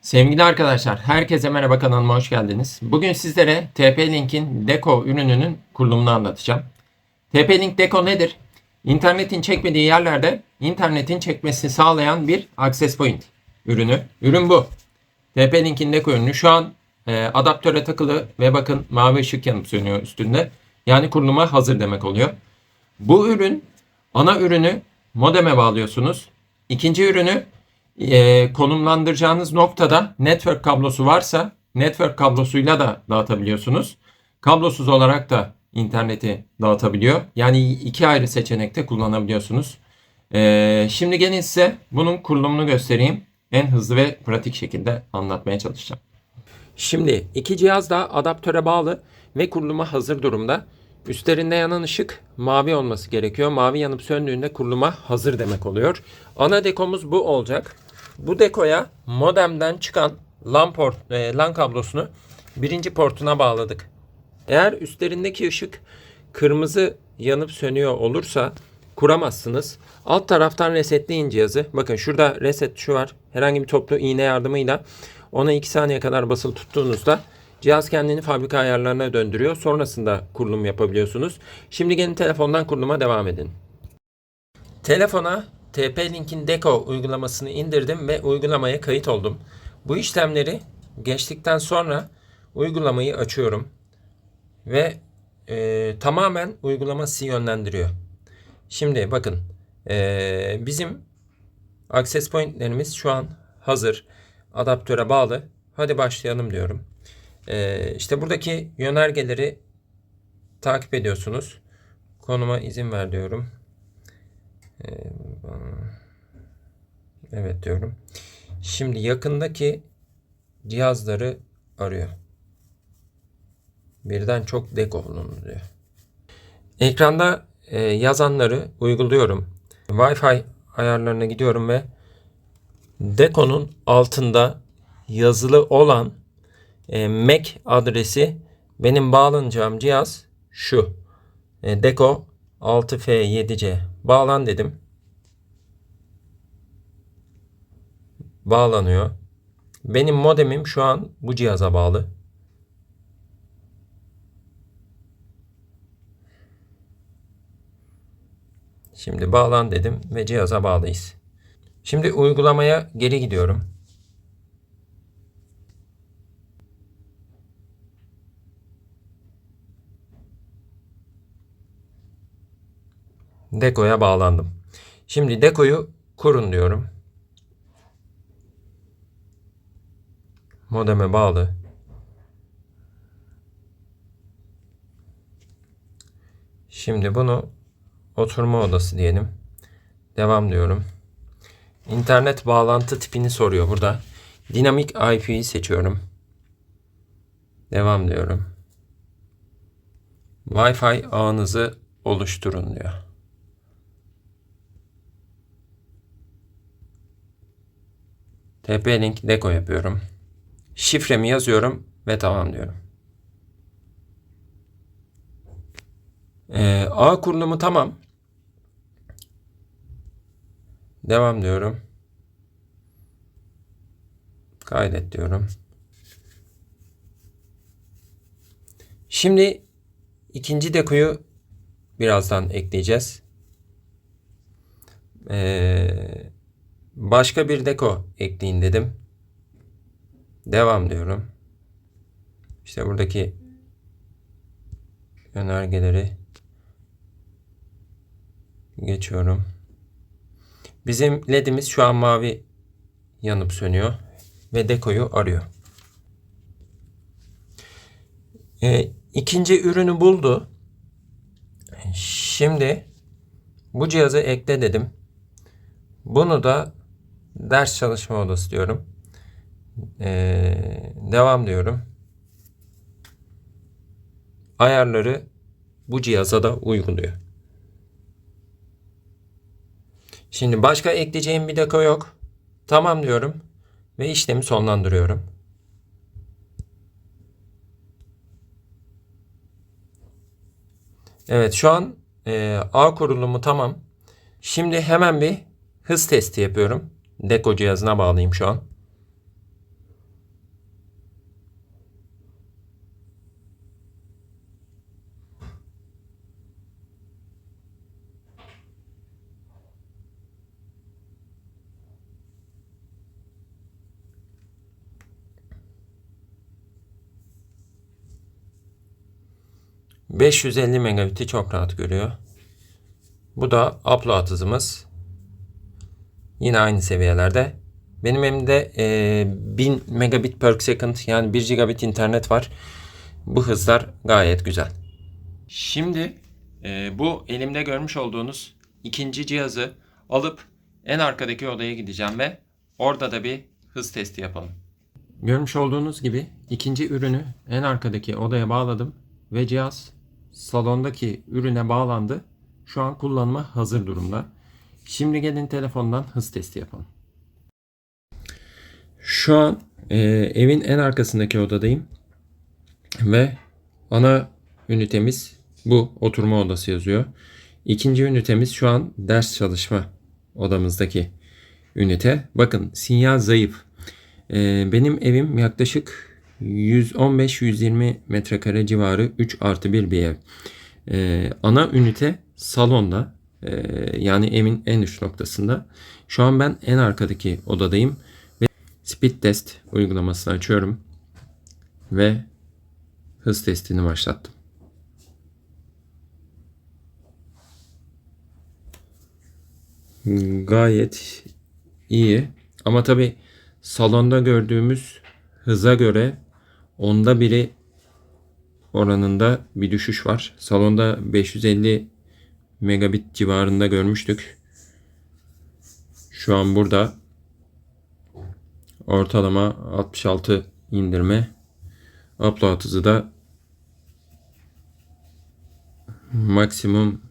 Sevgili arkadaşlar, herkese merhaba kanalıma hoş geldiniz. Bugün sizlere TP-Link'in Deco ürününün kurulumunu anlatacağım. TP-Link Deco nedir? İnternetin çekmediği yerlerde internetin çekmesini sağlayan bir access point ürünü. Ürün bu. TP-Link'in Deco ürünü şu an e, adaptöre takılı ve bakın mavi ışık yanıp sönüyor üstünde. Yani kuruluma hazır demek oluyor. Bu ürün ana ürünü modeme bağlıyorsunuz. İkinci ürünü e, konumlandıracağınız noktada network kablosu varsa network kablosuyla da dağıtabiliyorsunuz. Kablosuz olarak da interneti dağıtabiliyor. Yani iki ayrı seçenekte kullanabiliyorsunuz. E, şimdi gelin size bunun kurulumunu göstereyim. En hızlı ve pratik şekilde anlatmaya çalışacağım. Şimdi iki cihaz da adaptöre bağlı ve kuruluma hazır durumda. Üstlerinde yanan ışık mavi olması gerekiyor. Mavi yanıp söndüğünde kuruluma hazır demek oluyor. Ana dekomuz bu olacak. Bu dekoya modemden çıkan LAN, port, e, LAN kablosunu birinci portuna bağladık. Eğer üstlerindeki ışık kırmızı yanıp sönüyor olursa kuramazsınız. Alt taraftan resetleyin cihazı. Bakın şurada reset şu var. Herhangi bir toplu iğne yardımıyla ona 2 saniye kadar basılı tuttuğunuzda cihaz kendini fabrika ayarlarına döndürüyor. Sonrasında kurulum yapabiliyorsunuz. Şimdi gelin telefondan kuruluma devam edin. Telefona TP-Link'in Deco uygulamasını indirdim ve uygulamaya kayıt oldum. Bu işlemleri geçtikten sonra uygulamayı açıyorum ve e, tamamen uygulama sizi yönlendiriyor. Şimdi bakın e, bizim access pointlerimiz şu an hazır. Adaptöre bağlı. Hadi başlayalım diyorum. E, işte buradaki yönergeleri takip ediyorsunuz. Konuma izin ver diyorum. E, evet diyorum. Şimdi yakındaki cihazları arıyor. Birden çok deko bulundu diyor. Ekranda e, yazanları uyguluyorum. Wi-Fi ayarlarına gidiyorum ve Deko'nun altında yazılı olan e, MAC adresi benim bağlanacağım cihaz şu. E, Deco 6F7C. Bağlan dedim. Bağlanıyor. Benim modemim şu an bu cihaza bağlı. Şimdi bağlan dedim ve cihaza bağlıyız. Şimdi uygulamaya geri gidiyorum. Deko'ya bağlandım. Şimdi Deko'yu kurun diyorum. Modeme bağlı. Şimdi bunu oturma odası diyelim. Devam diyorum. İnternet bağlantı tipini soruyor burada. Dinamik IP'yi seçiyorum. Devam diyorum. Wi-Fi ağınızı oluşturun diyor. TP-Link Deco yapıyorum. Şifremi yazıyorum ve tamam diyorum. Ee, ağ kurulumu tamam. Devam diyorum. Kaydet diyorum. Şimdi ikinci dekoyu birazdan ekleyeceğiz. Ee, başka bir deko ekleyin dedim. Devam diyorum. İşte buradaki önergeleri geçiyorum. Bizim ledimiz şu an mavi yanıp sönüyor ve dekoyu arıyor. E, ikinci ürünü buldu. Şimdi bu cihazı ekle dedim. Bunu da ders çalışma odası diyorum. Ee, devam diyorum. Ayarları bu cihaza da uyguluyor. Şimdi başka ekleyeceğim bir deko yok. Tamam diyorum ve işlemi sonlandırıyorum. Evet şu an e, ağ kurulumu tamam. Şimdi hemen bir hız testi yapıyorum. Deko cihazına bağlayayım şu an. 550 megabit'i çok rahat görüyor. Bu da upload hızımız. Yine aynı seviyelerde. Benim elimde e, 1000 megabit per second yani 1 gigabit internet var. Bu hızlar gayet güzel. Şimdi e, bu elimde görmüş olduğunuz ikinci cihazı alıp en arkadaki odaya gideceğim ve orada da bir hız testi yapalım. Görmüş olduğunuz gibi ikinci ürünü en arkadaki odaya bağladım ve cihaz salondaki ürüne bağlandı. Şu an kullanıma hazır durumda. Şimdi gelin telefondan hız testi yapalım. Şu an e, evin en arkasındaki odadayım ve ana ünitemiz bu oturma odası yazıyor. İkinci ünitemiz şu an ders çalışma odamızdaki ünite. Bakın sinyal zayıf. Ee, benim evim yaklaşık 115-120 metrekare civarı 3 artı 1 bir ev. Ee, ana ünite salonda ee, yani evin en üst noktasında. Şu an ben en arkadaki odadayım ve speed test uygulamasını açıyorum ve hız testini başlattım. Gayet iyi. Ama tabi salonda gördüğümüz hıza göre onda biri oranında bir düşüş var. Salonda 550 megabit civarında görmüştük. Şu an burada ortalama 66 indirme. Upload hızı da maksimum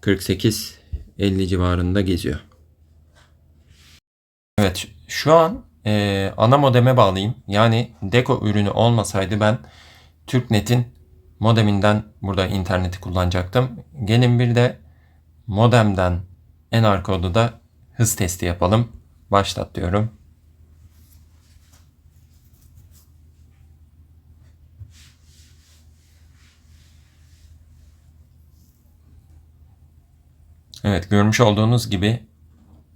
48 50 civarında geziyor. Evet şu an e, ana modeme bağlayayım. Yani Deco ürünü olmasaydı ben TürkNet'in modeminden burada interneti kullanacaktım. Gelin bir de modemden en odada hız testi yapalım. Başlat diyorum. Evet görmüş olduğunuz gibi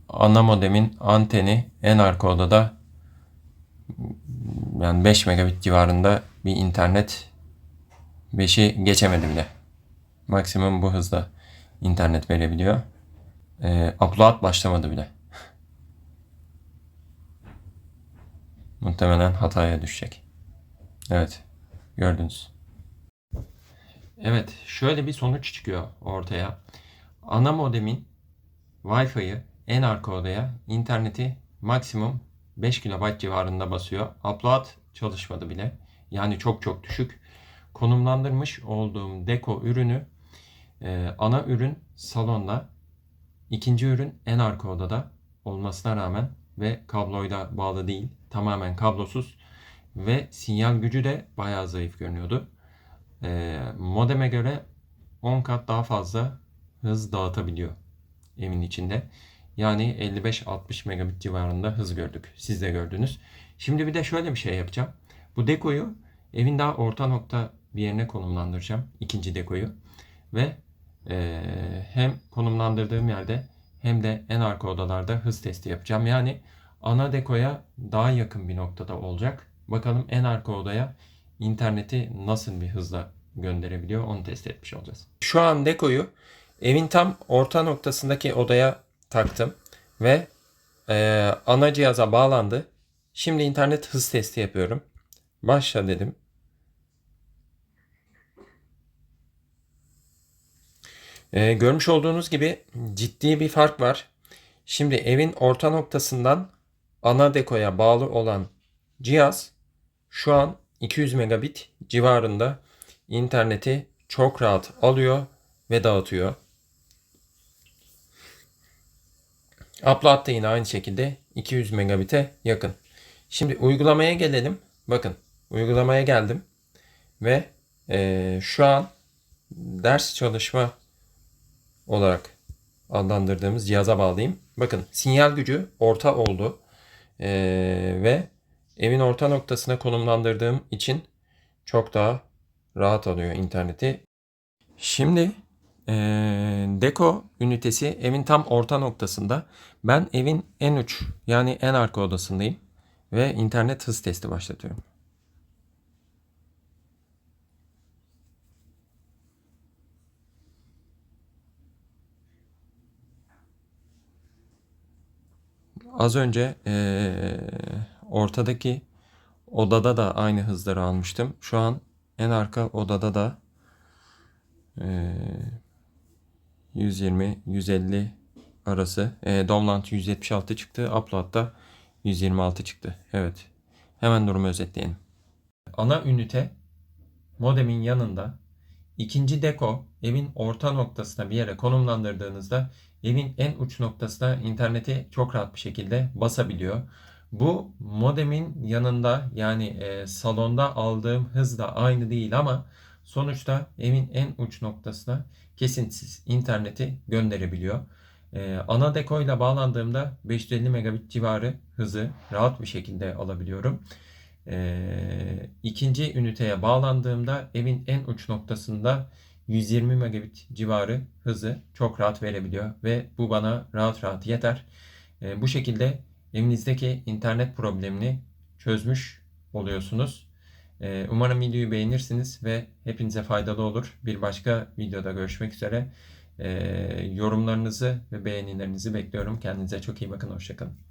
ana modemin anteni en arka odada yani 5 megabit civarında bir internet 5'i geçemedi bile. Maksimum bu hızda internet verebiliyor. Ee, upload başlamadı bile. Muhtemelen hataya düşecek. Evet. Gördünüz. Evet. Şöyle bir sonuç çıkıyor ortaya. Ana modemin Wi-Fi'yi en arka odaya interneti maksimum 5 KB civarında basıyor. Upload çalışmadı bile. Yani çok çok düşük. Konumlandırmış olduğum deko ürünü e, ana ürün salonda, ikinci ürün en arka odada olmasına rağmen ve kabloyla bağlı değil, tamamen kablosuz ve sinyal gücü de bayağı zayıf görünüyordu. E, modeme göre 10 kat daha fazla hız dağıtabiliyor evin içinde. Yani 55-60 megabit civarında hız gördük. Siz de gördünüz. Şimdi bir de şöyle bir şey yapacağım. Bu dekoyu evin daha orta nokta bir yerine konumlandıracağım. ikinci dekoyu. Ve e, hem konumlandırdığım yerde hem de en arka odalarda hız testi yapacağım. Yani ana dekoya daha yakın bir noktada olacak. Bakalım en arka odaya interneti nasıl bir hızla gönderebiliyor onu test etmiş olacağız. Şu an dekoyu evin tam orta noktasındaki odaya taktım ve e, ana cihaza bağlandı. Şimdi internet hız testi yapıyorum. Başla dedim. E, görmüş olduğunuz gibi ciddi bir fark var. Şimdi evin orta noktasından ana dekoya bağlı olan cihaz şu an 200 megabit civarında interneti çok rahat alıyor ve dağıtıyor. Upload da yine aynı şekilde 200 megabit'e yakın. Şimdi uygulamaya gelelim. Bakın uygulamaya geldim. Ve e, şu an ders çalışma olarak adlandırdığımız cihaza bağlayayım. Bakın sinyal gücü orta oldu. E, ve evin orta noktasına konumlandırdığım için çok daha rahat alıyor interneti. Şimdi e, deko ünitesi evin tam orta noktasında. Ben evin en uç yani en arka odasındayım ve internet hız testi başlatıyorum. Az önce e, ortadaki odada da aynı hızları almıştım. Şu an en arka odada da e, 120-150 arası. E, Download 176 çıktı. Upload'da 126 çıktı. Evet. Hemen durumu özetleyelim. Ana ünite modemin yanında ikinci deko evin orta noktasına bir yere konumlandırdığınızda evin en uç noktasına interneti çok rahat bir şekilde basabiliyor. Bu modemin yanında yani e, salonda aldığım hız da aynı değil ama sonuçta evin en uç noktasına kesintisiz interneti gönderebiliyor. Ee, ana deko ile bağlandığımda 550 megabit civarı hızı rahat bir şekilde alabiliyorum. Ee, ikinci üniteye bağlandığımda evin en uç noktasında 120 megabit civarı hızı çok rahat verebiliyor ve bu bana rahat rahat yeter. Ee, bu şekilde evinizdeki internet problemini çözmüş oluyorsunuz. Ee, Umarım videoyu beğenirsiniz ve hepinize faydalı olur. Bir başka videoda görüşmek üzere. Ee, yorumlarınızı ve beğenilerinizi bekliyorum. Kendinize çok iyi bakın. Hoşçakalın.